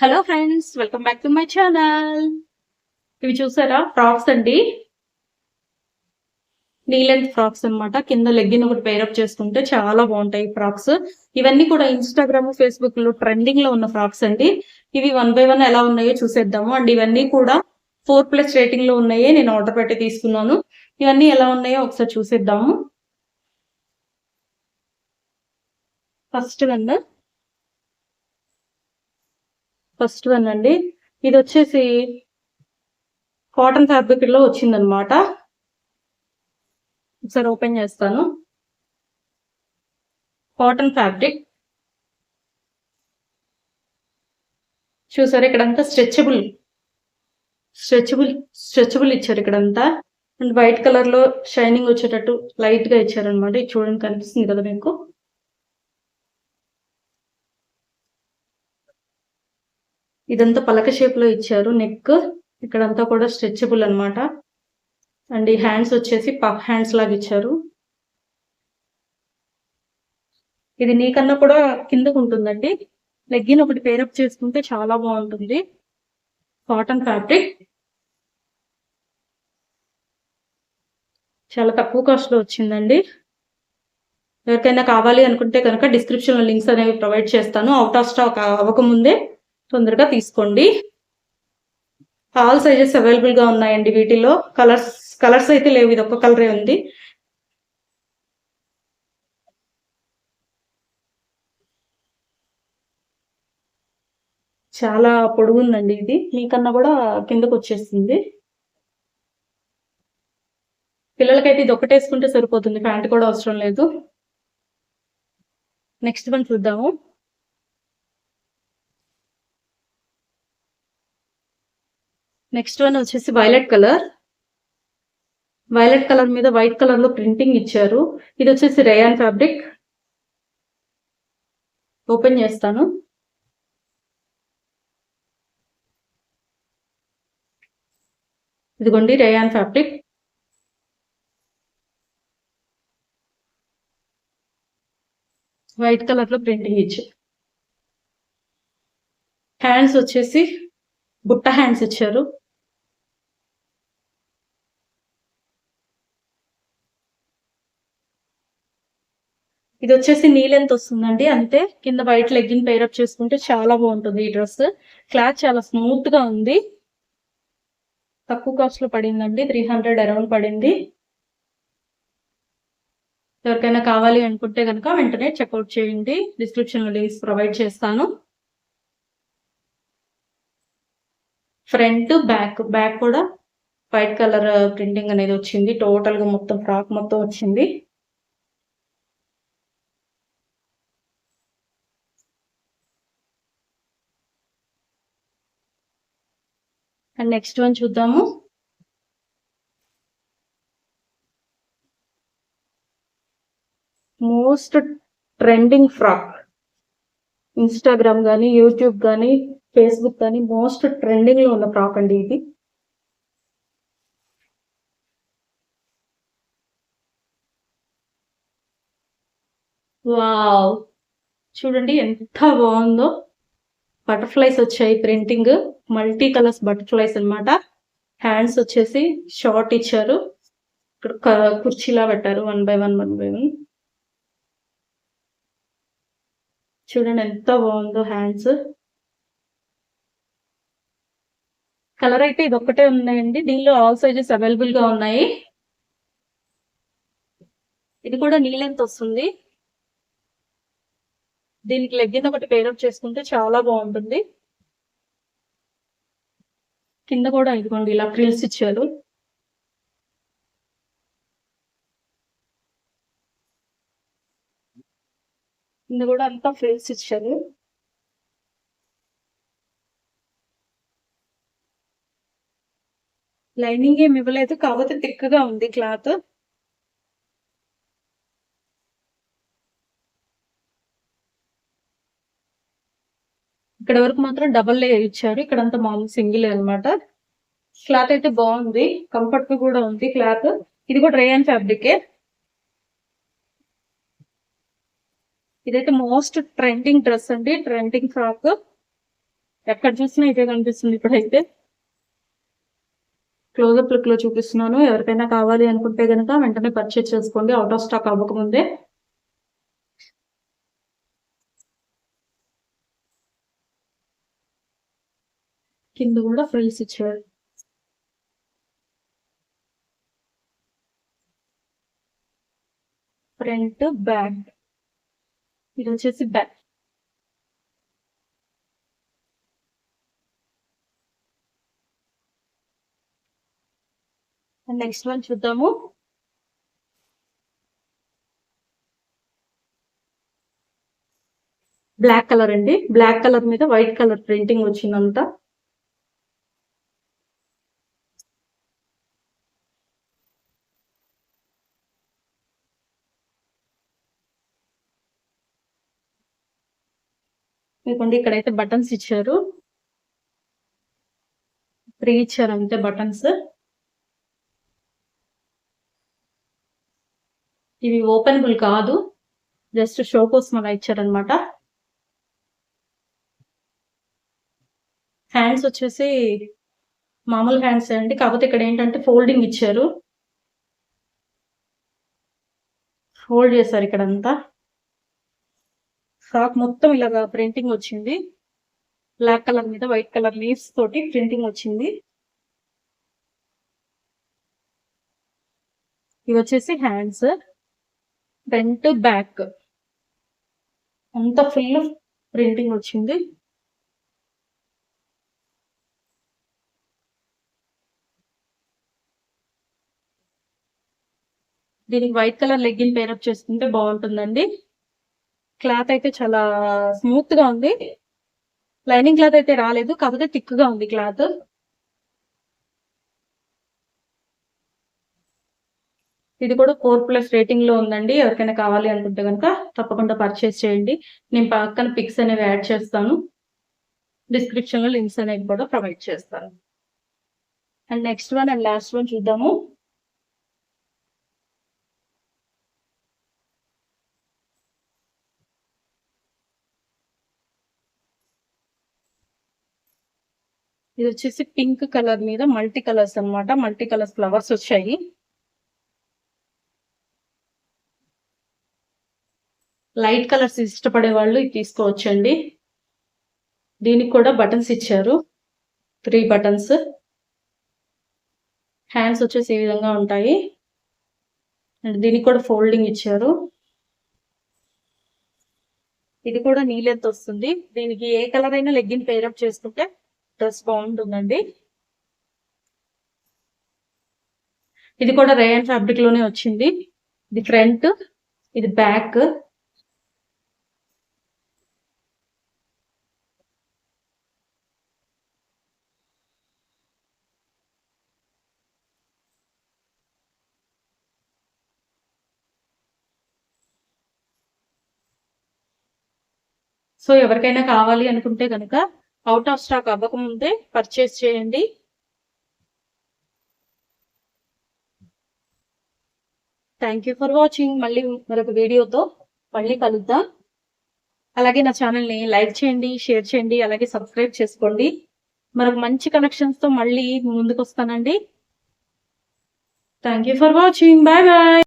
Hello friends welcome back to my channel ఇవి చూసారా? Frocks అండి. నీ లెంత్ ఫ్రాక్స్ అన్నమాట. కింద లెగ్గిన్ ఒకటి పేరప్ చేసుకుంటే చాలా బాగుంటాయి ఫ్రాక్స్ ఇవన్నీ కూడా ఇన్స్టాగ్రామ్ ఫేస్బుక్లో ట్రెండింగ్లో ఉన్న ఫ్రాక్స్ అండి. ఇవి వన్ బై వన్ ఎలా ఉన్నాయో చూసేద్దాము. అండ్ ఇవన్నీ కూడా ఫోర్ ప్లస్ రేటింగ్లో ఉన్నాయే. నేను ఆర్డర్ పెట్టి తీసుకున్నాను. ఇవన్నీ ఎలా ఉన్నాయో ఒకసారి చూసేద్దాము. ఫస్ట్ వన్ ఫస్ట్ వన్ అండి. ఇది వచ్చేసి కాటన్ ఫ్యాబ్రిక్లో వచ్చిందనమాట ఒకసారి ఓపెన్ చేస్తాను. కాటన్ ఫ్యాబ్రిక్ చూసారు ఇక్కడంతా స్ట్రెచబుల్ స్ట్రెచబుల్ స్ట్రెచబుల్ ఇచ్చారు ఇక్కడంతా. అండ్ వైట్ కలర్లో షైనింగ్ వచ్చేటట్టు లైట్గా ఇచ్చారనమాట ఇది చూడండి కనిపిస్తుంది కదా మీకు. ఇదంతా పలక షేప్లో ఇచ్చారు. నెక్ ఇక్కడంతా కూడా స్ట్రెచబుల్ అన్నమాట. అండ్ ఈ హ్యాండ్స్ వచ్చేసి పఫ్ హ్యాండ్స్ లాగా ఇచ్చారు. ఇది నీకన్నా కూడా కిందకు ఉంటుందండి. లెగ్గిన్ ఒకటి పేరప్ చేసుకుంటే చాలా బాగుంటుంది. కాటన్ ఫ్యాబ్రిక్ చాలా తక్కువ కాస్ట్లో వచ్చిందండి. ఎవరికైనా కావాలి అనుకుంటే కనుక డిస్క్రిప్షన్లో లింక్స్ అనేవి ప్రొవైడ్ చేస్తాను. అవుట్ ఆఫ్ స్టాక్ అవ్వకముందే తొందరగా తీసుకోండి. ఆల్ సైజెస్ అవైలబుల్గా ఉన్నాయండి వీటిలో. కలర్స్ కలర్స్ అయితే లేవు ఇది ఒక్క కలరే ఉంది. చాలా పొడుగుందండి ఇది. మీకన్నా కూడా కిందకు వచ్చేసింది పిల్లలకైతే ఇది ఒకటేసుకుంటే సరిపోతుంది ప్యాంట్ కూడా అవసరం లేదు. నెక్స్ట్ వన్ చూద్దాము. నెక్స్ట్ వన్ వచ్చేసి వైలెట్ కలర్ వైలెట్ కలర్ మీద వైట్ కలర్లో ప్రింటింగ్ ఇచ్చారు. ఇది వచ్చేసి రేయాన్ ఫ్యాబ్రిక్ ఓపెన్ చేస్తాను. ఇదిగోండి రేయాన్ ఫ్యాబ్రిక్ వైట్ కలర్లో ప్రింటింగ్ ఇచ్చి. హ్యాండ్స్ వచ్చేసి బుట్ట హ్యాండ్స్ ఇచ్చారు. ఇది వచ్చేసి నీ లెంత్ వస్తుందండి? అంతే కింద వైట్ లెగ్గిన్ పేరప్ చేసుకుంటే చాలా బాగుంటుంది ఈ డ్రెస్. క్లాత్ చాలా స్మూత్గా ఉంది. తక్కువ కాస్ట్లో పడిందండి. త్రీ హండ్రెడ్ అరౌండ్ పడింది. ఎవరికైనా కావాలి అనుకుంటే కనుక వెంటనే చెక్అవుట్ చేయండి. డిస్క్రిప్షన్లో లింక్స్ ప్రొవైడ్ చేస్తాను. ఫ్రంట్ బ్యాక్ బ్యాక్ కూడా వైట్ కలర్ ప్రింటింగ్ అనేది వచ్చింది. టోటల్గా మొత్తం ఫ్రాక్ మొత్తం వచ్చింది. అండ్ నెక్స్ట్ వన్ చూద్దాము. మోస్ట్ ట్రెండింగ్ ఫ్రాక్ ఇన్స్టాగ్రామ్ కానీ యూట్యూబ్ కానీ ఫేస్బుక్ కానీ మోస్ట్ ట్రెండింగ్లో ఉన్న ఫ్రాక్ అండి ఇది. వావ్ చూడండి ఎంత బాగుందో. బటర్ఫ్లైస్ వచ్చాయి ప్రింటింగ్ మల్టీ కలర్స్ బటర్ఫ్లైస్ అన్నమాట. హ్యాండ్స్ వచ్చేసి షార్ట్ ఇచ్చారు. ఇక్కడ కుర్చీలా పెట్టారు. One by one one by one చూడండి ఎంత బాగుందో హ్యాండ్స్ కలర్ అయితే ఇది ఒక్కటే ఉన్నాయండి. దీనిలో ఆల్ సైజెస్ అవైలబుల్గా ఉన్నాయి. ఇది కూడా నీ వస్తుంది. దీనికి లెగ్గిన్ ఒకటి పేరప్ చేసుకుంటే చాలా బాగుంటుంది. కింద కూడా ఇదిగోండి ఇలా ఫ్రిల్స్ ఇచ్చారు. కింద కూడా అంతా ఫ్రిల్స్ ఇచ్చారు. లైనింగ్ ఏమి ఇవ్వలేదు కాకపోతే తిక్కగా ఉంది క్లాత్. ఇక్కడ వరకు మాత్రం డబల్ లేయర్ ఇచ్చారు. ఇక్కడ అంతా మామూలు సింగిల్ అన్నమాట. క్లాత్ అయితే బాగుంది. కంఫర్ట్గా కూడా ఉంది క్లాత్ ఇది కూడా రేయన్ ఫ్యాబ్రికే ఇదైతే మోస్ట్ ట్రెండింగ్ డ్రెస్ అండి. ట్రెండింగ్ ఫ్రాక్ ఎక్కడ చూసినా ఇదే కనిపిస్తుంది ఇప్పుడైతే. క్లోజప్ లుక్లో చూపిస్తున్నాను. ఎవరికైనా కావాలి అనుకుంటే కనుక వెంటనే పర్చేజ్ చేసుకోండి. అవుట్ ఆఫ్ స్టాక్ అవ్వకముందే. కింద కూడా ఫ్రిల్స్ ఇచ్చారు ఫ్రంట్ బ్యాక్. ఇది వచ్చేసి బ్యాక్ నెక్స్ట్ వన్ చూద్దాము. బ్లాక్ కలర్ అండి. బ్లాక్ కలర్ మీద వైట్ కలర్ ప్రింటింగ్ వచ్చిందంతా. ఇదిగోండి ఇక్కడైతే బటన్స్ ఇచ్చారు. ఫ్రీ ఇచ్చారు అంతే బటన్స్ ఇవి ఓపెనబుల్ కాదు. జస్ట్ షో కోసం అలా ఇచ్చారనమాట హ్యాండ్స్ వచ్చేసి మామూలు హ్యాండ్స్ అండి. కాకపోతే ఇక్కడ ఏంటంటే ఫోల్డింగ్ ఇచ్చారు. ఫోల్డ్ చేశారు ఇక్కడ అంతా ఫ్రాక్ మొత్తం ఇలాగా ప్రింటింగ్ వచ్చింది. బ్లాక్ కలర్ మీద వైట్ కలర్ లీవ్స్ తోటి ప్రింటింగ్ వచ్చింది. ఇవి వచ్చేసి హ్యాండ్స్ ఫ్రంట్ బ్యాక్ అంత ఫుల్ ప్రింటింగ్ వచ్చింది. దీనికి వైట్ కలర్ లెగ్గిన్ పేరప్ చేసుకుంటే బాగుంటుందండి. క్లాత్ అయితే చాలా స్మూత్గా ఉంది. లైనింగ్ క్లాత్ అయితే రాలేదు కాకపోతే థిక్గా ఉంది క్లాత్. ఇది కూడా ఫోర్ ప్లస్ రేటింగ్లో ఉందండి. ఎవరికైనా కావాలి అనుకుంటే కనుక తప్పకుండా పర్చేస్ చేయండి. నేను పక్కన పిక్స్ అనేవి యాడ్ చేస్తాను. డిస్క్రిప్షన్లో లింక్స్ అనేవి కూడా ప్రొవైడ్ చేస్తాను. And next one and last one చూద్దాము. ఇది వచ్చేసి పింక్ కలర్ మీద మల్టీ కలర్స్ అన్నమాట. మల్టీ కలర్స్ ఫ్లవర్స్ వచ్చాయి. లైట్ కలర్స్ ఇష్టపడే వాళ్ళు ఇది తీసుకోవచ్చండి. దీనికి కూడా బటన్స్ ఇచ్చారు. Three buttons. హ్యాండ్స్ వచ్చేసి ఈ విధంగా ఉంటాయి. అండ్ దీనికి కూడా ఫోల్డింగ్ ఇచ్చారు. ఇది కూడా నీలెంత్ వస్తుంది. దీనికి ఏ కలర్ అయినా లెగ్గిన్ పేరప్ చేసుకుంటే డ్రెస్ బాగుంటుందండి. ఇది కూడా రేయన్ ఫ్యాబ్రిక్లోనే వచ్చింది. ఇది ఫ్రంట్ ఇది బ్యాక్. సో ఎవరికైనా కావాలి అనుకుంటే కనుక అవుట్ ఆఫ్ స్టాక్ అవ్వకముందే పర్చేస్ చేయండి. థ్యాంక్ యూ ఫర్ వాచింగ్ మళ్ళీ మరొక వీడియోతో మళ్ళీ కలుద్దాం. అలాగే నా ఛానల్ని లైక్ చేయండి షేర్ చేయండి అలాగే సబ్స్క్రైబ్ చేసుకోండి. మరొక మంచి కనెక్షన్స్తో మళ్ళీ ముందుకు వస్తానండి thank you for watching bye bye